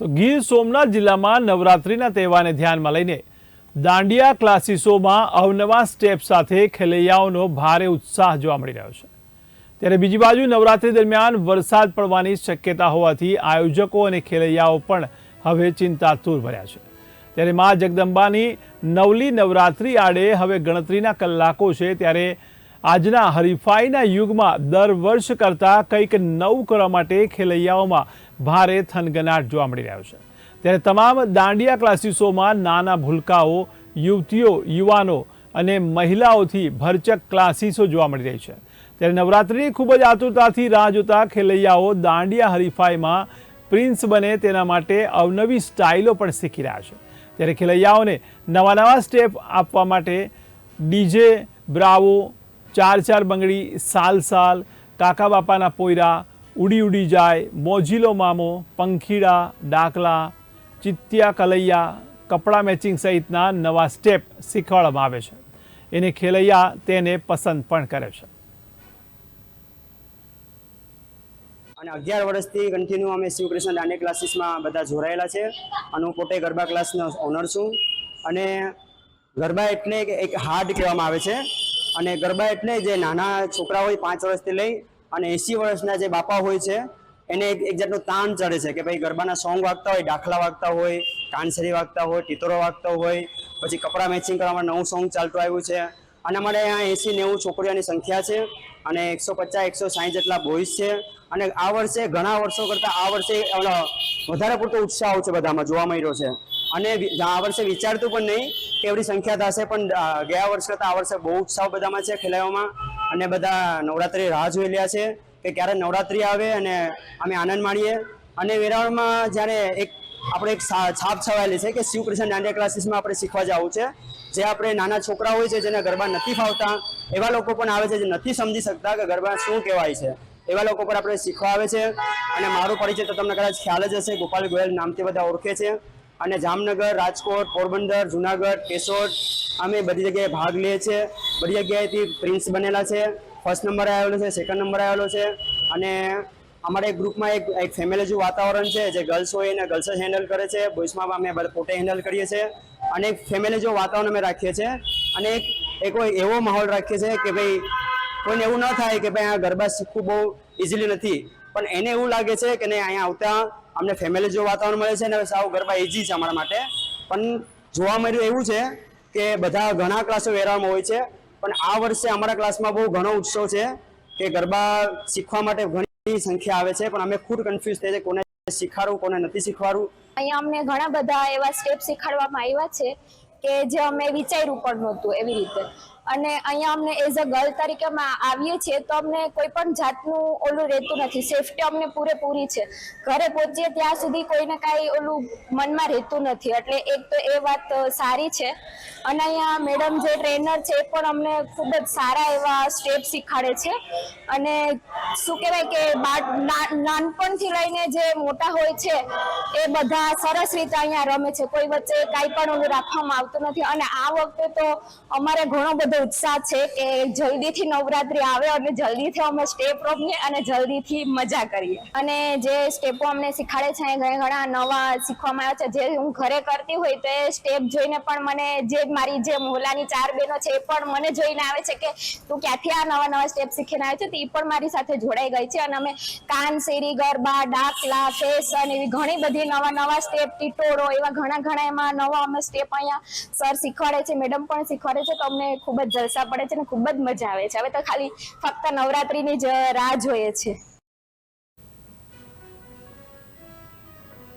તો ગીર સોમનાથ જિલ્લામાં નવરાત્રિના તહેવારને ધ્યાનમાં લઈને દાંડિયા ક્લાસીસોમાં અવનવા સ્ટેપ સાથે ખેલૈયાઓનો ભારે ઉત્સાહ જોવા મળી રહ્યો છે. ત્યારે બીજી બાજુ નવરાત્રિ દરમિયાન વરસાદ પડવાની શક્યતા હોવાથી આયોજકો અને ખેલૈયાઓ પણ હવે ચિંતાતુર ભર્યા છે. ત્યારે મા જગદંબાની નવલી નવરાત્રિ આડે હવે ગણતરીના કલાકો છે ત્યારે આજના હરીફાઈના યુગમાં દર વર્ષ કરતાં કંઈક નવું કરવા માટે ખેલૈયાઓમાં ભારે થનગનાટ જોવા મળી રહ્યો છે. ત્યારે તમામ દાંડિયા ક્લાસીસોમાં નાના ભૂલકાઓ, યુવતીઓ, યુવાનો અને મહિલાઓથી ભરચક ક્લાસીસો જોવા મળી રહી છે. ત્યારે નવરાત્રિની ખૂબ જ આતુરતાથી રાહ જોતા ખેલૈયાઓ દાંડિયા હરીફાઈમાં પ્રિન્સ બને તેના માટે અવનવી સ્ટાઇલો પણ શીખી રહ્યા છે. ત્યારે ખેલૈયાઓને નવા નવા સ્ટેપ આપવા માટે ડીજે, બ્રાવો, ચાર ચાર બંગડી સાલ સાલ કાકા બાપાના પોયરા ઉડી ઉડી જાય, મોજીલો મામો, પંખીડા, ડાકલા ચિત્યા કલૈયા, કપડાં મેચિંગ સહિતના નવા સ્ટેપ શીખવાડવામાં આવે છે. એને ખેલૈયા તેને પસંદ પણ કરે છે. અને અગિયાર વર્ષથી કન્ટિન્યુ અમે શિવકૃષ્ણ દાંડિયા ક્લાસીસમાં બધા જોડાયેલા છે અને હું પોતે ગરબા ક્લાસનો ઓનર છું. અને ગરબા એટલે એક હાર્ડ કહેવામાં આવે છે. અને ગરબા એટલે જે નાના છોકરા હોય પાંચ વર્ષથી લઈ અને એંસી વર્ષના જે બાપા હોય છે, એને એક એક જાતનું તાણ ચડે છે કે ભાઈ ગરબાના સોંગ વાગતા હોય, દાખલા વાગતા હોય, કાનસરી વાગતા હોય, ટીતરો વાગતા હોય, પછી કપડાં મેચિંગ કરવામાં નવું સોંગ ચાલતું આવ્યું છે. અને અમારે અહીંયા એસી નેવું છોકરીઓની સંખ્યા છે અને એકસો પચાસ, એકસો સાહીઠ જેટલા બોಯ್સ છે. અને આ વર્ષે ઘણા વર્ષો કરતાં આ વર્ષે વધારે પૂરતો ઉત્સાહ છે બધામાં, જોવા મળ્યો છે. અને આ વર્ષે વિચારતું પણ નહીં કે એવડી સંખ્યા થશે, પણ ગયા વર્ષ કરતાં આ વર્ષે બહુ ઉત્સાહ બધામાં છે ખેલાડીઓમાં. અને બધા નવરાત્રી રાહ જોઈ રહ્યા છે કે ક્યારે નવરાત્રિ આવે અને અમે આનંદ માણીએ. અને વેરાવળમાં જ્યારે એક, આપણે એક છાપ છવાયેલી છે કે શિવકૃષ્ણ દાંડિયા ક્લાસીસમાં આપણે શીખવા જવું છે. જે આપણે નાના છોકરા હોય છે જેને ગરબા નથી ફાવતા, એવા લોકો પણ આવે છે જે નથી સમજી શકતા કે ગરબા શું કહેવાય છે. એવા લોકો પર આપણે શીખવા આવે છે. અને મારું પરિચય તો તમને કદાચ ખ્યાલ જ હશે, ગોપાલ ગોયલ નામથી બધા ઓળખે છે. અને જામનગર, રાજકોટ, પોરબંદર, જુનાગઢ, કેશોદ, અમે બધી જગ્યાએ ભાગ લઈએ છીએ બધી જગ્યાએથી પ્રિન્સ બનેલા છે. ફર્સ્ટ નંબર આવેલો છે સેકન્ડ નંબર આવેલો છે. અને અમારા એક ગ્રુપમાં એક એક ફેમિલી જેવું વાતાવરણ છે, જે ગર્લ્સ હોય એને ગર્લ્સ જ હેન્ડલ કરે છે. બોய்સમાં અમે પોતે હેન્ડલ કરીએ છીએ. અને એક ફેમિલી જેવું વાતાવરણ અમે રાખીએ છીએ. અને એક એક એવો માહોલ રાખીએ છીએ કે ભાઈ કોઈને એવું ન થાય કે ભાઈ આ ગરબા શીખવું બહુ ઇઝીલી નથી. પણ એને એવું લાગે છે કે નહીં, અહીંયા આવતા અમને ફેમિલી જેવું વાતાવરણ મળે છે ને સાવ ગરબા ઇઝી છે અમારા માટે. પણ જોવા મળ્યું એવું છે કે બધા ઘણા ક્લાસો વેરામાં હોય છે, પણ આ વર્ષે અમારા ક્લાસમાં બહુ ઘણો ઉત્સવ છે કે ગરબા શીખવા માટે ઘણી સંખ્યા આવે છે, પણ અમે ખુદ કન્ફ્યુઝ થઈ છે કોને શીખવાડવું, કોને નથી શીખવાડવું. અહીંયા અમને ઘણા બધા એવા સ્ટેપ શીખવાડવામાં આવ્યા છે કે જે અમે વિચાર્યું પણ નહોતું એવી રીતે. અને અહીંયા અમને એઝ અ ગર્લ તરીકે આવીએ છીએ, તો અમને કોઈ પણ જાતનું ઓલું રહેતું નથી. સેફટી અમને પૂરેપૂરી છે. ઘરે પહોંચીએ ત્યાં સુધી કોઈને કાંઈ ઓલું મનમાં રહેતું નથી. એટલે એક તો એ વાત સારી છે. અને અહીંયા મેડમ જે ટ્રેનર છે, એ પણ અમને ખૂબ જ સારા એવા સ્ટેપ શીખવાડે છે. અને શું કહેવાય કે નાનપણથી લઈને જે મોટા હોય છે, એ બધા સરસ રીતે અહીંયા રમે છે. કોઈ વચ્ચે કાંઈ પણ ઓલું રાખવામાં આવતું નથી. અને આ વખતે તો અમારે ઘણો બધો ઉત્સાહ છે કે જલ્દીથી નવરાત્રી આવે અને જલ્દીથી અમે સ્ટેપ રોપીએ અને જલ્દીથી મજા કરીએ. અને જે સ્ટેપો અમને શીખાડે છે, એ ઘણા નવા શીખવામાં આવ્યા છે. જે હું ઘરે કરતી હોય તો એ સ્ટેપ જોઈને પણ મને જે મારી જે મોહલાની ચાર બહેનો છે, એ પણ મને જોઈને આવે છે કે તું ક્યાંથી આ નવા નવા સ્ટેપ શીખીને આવે છે? તો એ પણ મારી સાથે જોડાઈ ગઈ છે. અને અમે કાન, શેરી, ગરબા, ડાકલા, ફેશન એવી ઘણી બધી નવા નવા સ્ટેપ ટીટોળો એવા ઘણા ઘણા એમાં નવા અમે સ્ટેપ અહીંયા સર શીખવાડે છે મેડમ પણ શીખવાડે છે. તો અમને ખૂબ જ જલસા પડે છે અને ખૂબ જ મજા આવે છે. હવે તો ખાલી ફક્ત નવરાત્રીની જ રાહ જોઈએ છે.